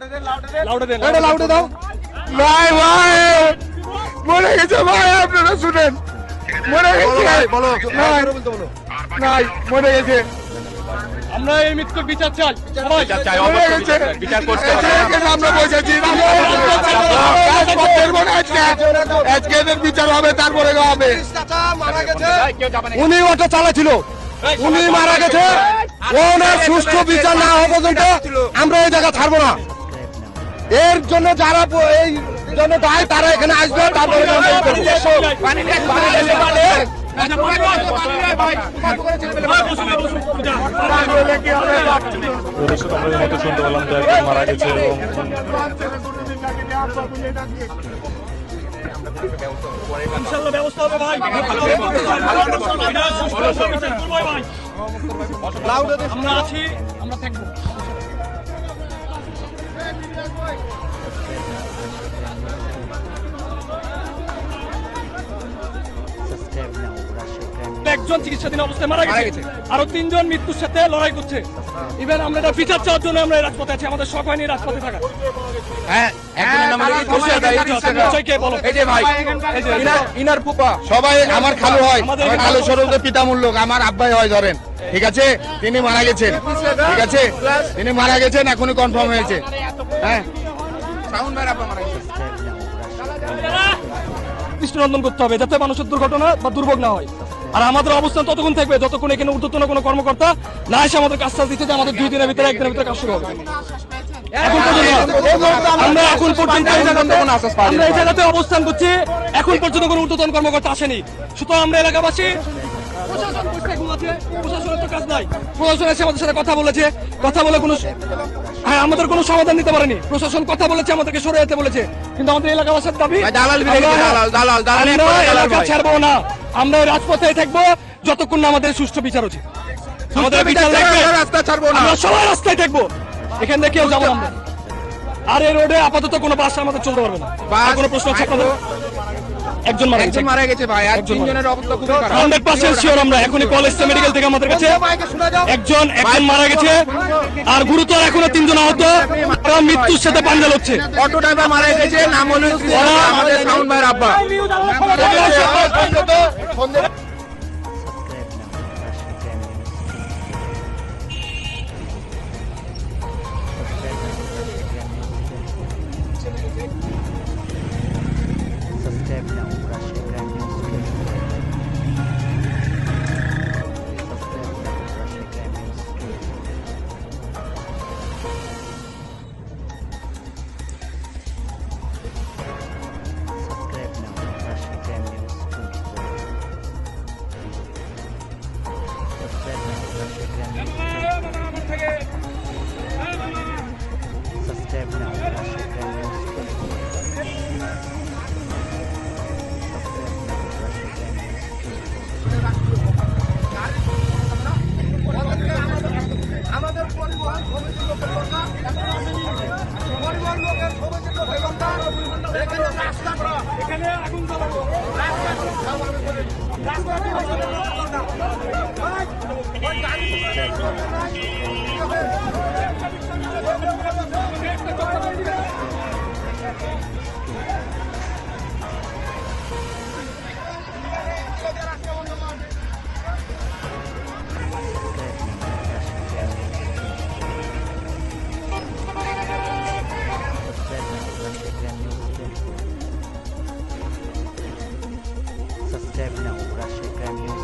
এটা লাউডে দাও। ভাই ভাই। মরে গেছে ভাই আপনারা শুনেন। মরে গেছে। নাই নাই মরে গেছে। আমরা এই মৃত্যুর বিচার চাই। মরে গেছে। বিচার করতে হবে। আমরা বসেছি। রাজপথের আজকে আজকে। এদের বিচার হবে তারপরে হবে। উনি অটো চালাছিল উনি মারা গেছে। ওনার সুষ্ঠু বিচার না হওয়া পর্যন্ত আমরা এই জায়গা ছাড়বো না। এর জন্য যারা এই জন্য দায় তারা এখানে আসবে তারপরে মতো শুনতে পেলাম যে মারা গেছে ব্যবস্থা হবে ভাই আমরা আছি আমরা থাকব একজন চিকিৎসাধীন অবস্থায় মারা গেছে। আরও তিনজন মৃত্যুর সাথে লড়াই করছে। ইভেন আমরা এটা বিচার চাওয়ার জন্য আমরা এই রাজপথে আছি আমাদের শখ হয়নি রাজপথে থাকা হ্যাঁ একজনের নামে বসে আছে, এই দিচ্ছে না। পরিচয় কে বলো? এই যে ভাই এই যে- ইনার ইনার ফুপা সবাই আমার খালু হয় খালু স্বরূপ পিতামূল লোক আমার আব্বাই হয় ধরেন। ঠিক আছে? তিনি মারা গেছেন। ঠিক আছে? তিনি মারা গেছেন এখনই কনফার্ম হয়েছে। হ্যাঁ? সাউন্ড ভাই আপনার মারা গেছে। দৃষ্টিনন্দন করতে হবে যাতে মানুষের দুর্ঘটনা বা দুর্ভোগ না হয়। আর আমাদের অবস্থান ততক্ষণ থাকবে যতক্ষণ এখানে ঊর্ধ্বতন কোনো কর্মকর্তা না এসে আমাদের কাজ দিচ্ছে যে আমাদের দুই দিনের ভিতরে একদিনের ভিতরে কাজ শুরু হবে। এখন পর্যন্ত আমরা এখন পর্যন্ত আমরা এই জায়গাতে অবস্থান করছি এখন পর্যন্ত কোনো ঊর্ধ্বতন কর্মকর্তা আসেনি। সুতরাং আমরা এলাকাবাসী প্রশাসন বসে ঘুমাচ্ছে, প্রশাসনের তো কাজ নাই। প্রশাসন এসে আমাদের সাথে কথা বলেছে কথা বলে কোনো হ্যাঁ আমাদের কোনো সমাধান দিতে পারেনি। প্রশাসন কথা বলেছে আমাদেরকে সরে যেতে বলেছে। কিন্তু আমাদের এলাকাবাসীর দাবি দালাল দালাল, দালাল, এলাকা। ছাড়বো না। আমরা এই রাজপথে থাকব যতক্ষণ না আমাদের সুষ্ঠু বিচার হচ্ছে আমাদের বিচার লাগবে। রাস্তা ছাড়বো না। আমরা সবাই রাস্তায় থাকব। এখান থেকে কেউ যাব আমরা। আর এই রোডে আপাতত কোনো বাস আমাদের চলতে পারবে না। আর কোনো প্রশ্ন আছে আপনাদের? একজন মারা গেছে। একজন মারা গেছে ভাই আর তিনজনের অবস্থা খুবই খারাপ। হান্ড্রেড পার্সেন্ট শিওর আমরা। কলেজ মেডিকেল থেকে আমাদের কাছে। একজন একজন মারা গেছে। আর গুরুতর এখনও তিনজন আহত। তারা মৃত্যুর সাথে পাঞ্জাল হচ্ছে অটো ড্রাইভার মারা গেছে। নাম হলো আমাদের সাউন্ড ভাইয়ের আব্বা 건네. Subscribe termina con frase cambio